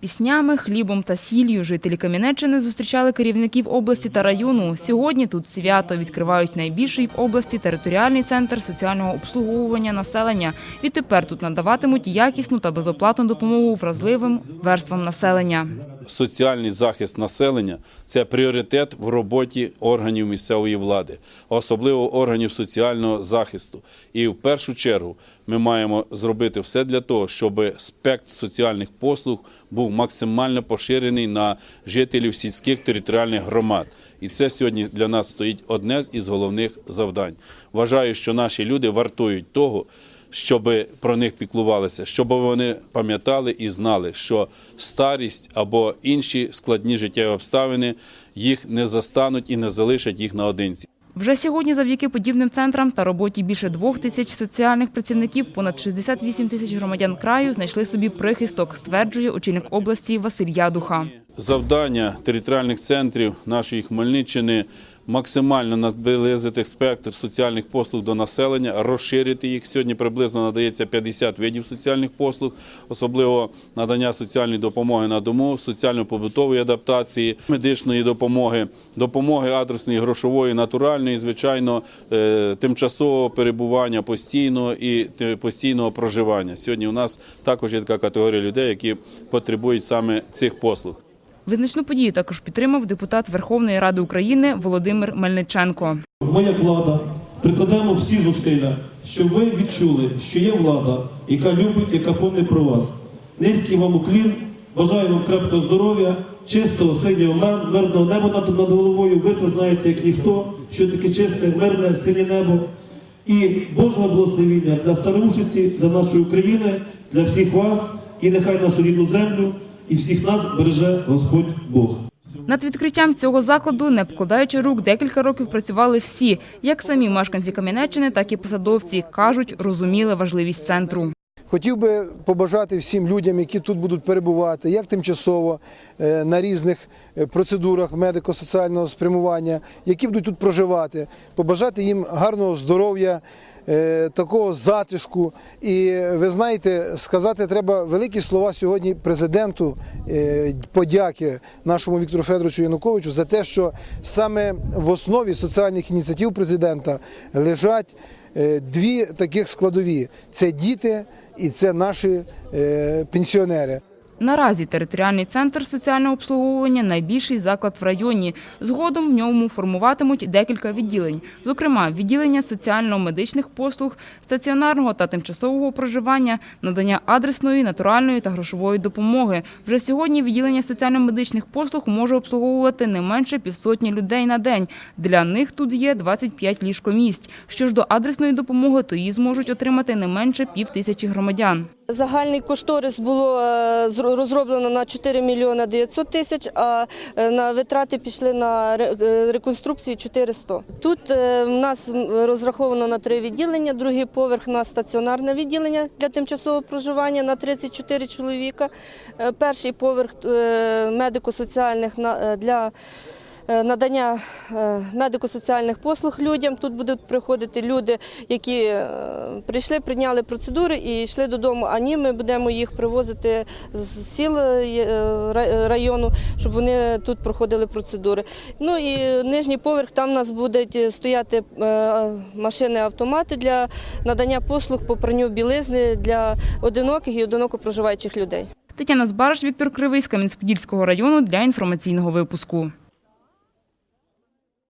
піснями, хлібом та сіллю жителі Кам'янеччини зустрічали керівників області та району. Сьогодні тут свято відкривають найбільший в області територіальний центр соціального обслуговування населення. Відтепер тут надаватимуть якісну та безоплатну допомогу вразливим верствам населення. Соціальний захист населення це пріоритет в роботі органів місцевої влади, особливо органів соціального захисту. І в першу чергу ми маємо зробити все для того, щоб спектр соціальних послуг був максимально поширений на жителів сільських територіальних громад. І це сьогодні для нас стоїть одне із головних завдань. Вважаю, що наші люди вартують того щоб про них піклувалися, щоб вони пам'ятали і знали, що старість або інші складні життєві обставини їх не застануть і не залишать їх наодинці. Вже сьогодні завдяки подібним центрам та роботі більше двох тисяч соціальних працівників понад 68 тисяч громадян краю знайшли собі прихисток, стверджує очільник області Василь Ядуха. Завдання територіальних центрів нашої Хмельниччини максимально наблизити спектр соціальних послуг до населення, розширити їх. Сьогодні приблизно надається 50 видів соціальних послуг, особливо надання соціальної допомоги на дому, соціально-побутової адаптації, медичної допомоги, допомоги адресної, грошової, натуральної, звичайно, е, тимчасового перебування постійного і е, постійного проживання. Сьогодні у нас також є така категорія людей, які потребують саме цих послуг. Визначну подію також підтримав депутат Верховної Ради України Володимир Мельниченко. Ми, як влада, прикладаємо всі зусилля, щоб ви відчули, що є влада, яка любить, яка помне про вас. Низький вам уклін, бажаю вам крепкого здоров'я, чистого синього мирного неба над, над головою. Ви це знаєте, як ніхто, що таке чисте, мирне, синє небо. І Божого благословіння для Старушиці, для нашої України, для всіх вас, і нехай нашу рідну землю і всіх нас береже Господь Бог. Над відкриттям цього закладу, не покладаючи рук, декілька років працювали всі, як самі мешканці Кам'янеччини, так і посадовці. Кажуть, розуміли важливість центру. Хотів би побажати всім людям, які тут будуть перебувати, як тимчасово е, на різних е, процедурах медико-соціального спрямування, які будуть тут проживати, побажати їм гарного здоров'я, такого затишку. І ви знаєте, сказати треба великі слова сьогодні президенту е, подяки нашому Віктору Федоровичу Януковичу за те, що саме в основі соціальних ініціатив президента лежать е, дві таких складові: це діти і це наші е, пенсіонери. Наразі територіальний центр соціального обслуговування найбільший заклад в районі. Згодом в ньому формуватимуть декілька відділень, зокрема відділення соціально-медичних послуг, стаціонарного та тимчасового проживання, надання адресної, натуральної та грошової допомоги. Вже сьогодні відділення соціально-медичних послуг може обслуговувати не менше півсотні людей на день. Для них тут є 25 ліжкомісць. Що ж до адресної допомоги, то її зможуть отримати не менше пів тисячі громадян. Загальний кошторис було е, розроблено на 4 мільйони 900 тисяч, а е, на витрати пішли на е, реконструкцію 400. Тут в нас розраховано на три відділення, другий поверх на стаціонарне відділення для тимчасового проживання на 34 чоловіка, перший поверх медико-соціальних для надання е, медико-соціальних послуг людям. Тут будуть приходити люди, які е, прийшли, прийняли процедури і йшли додому. А ні, ми будемо їх привозити з сіл е, району, щоб вони тут проходили процедури. Ну і нижній поверх там у нас будуть стояти е, машини-автомати для надання послуг по пранню білизни для одиноких і одиноко проживаючих людей. Тетяна Збараш, Віктор Кривий з Кам'янець-Подільського району для інформаційного випуску.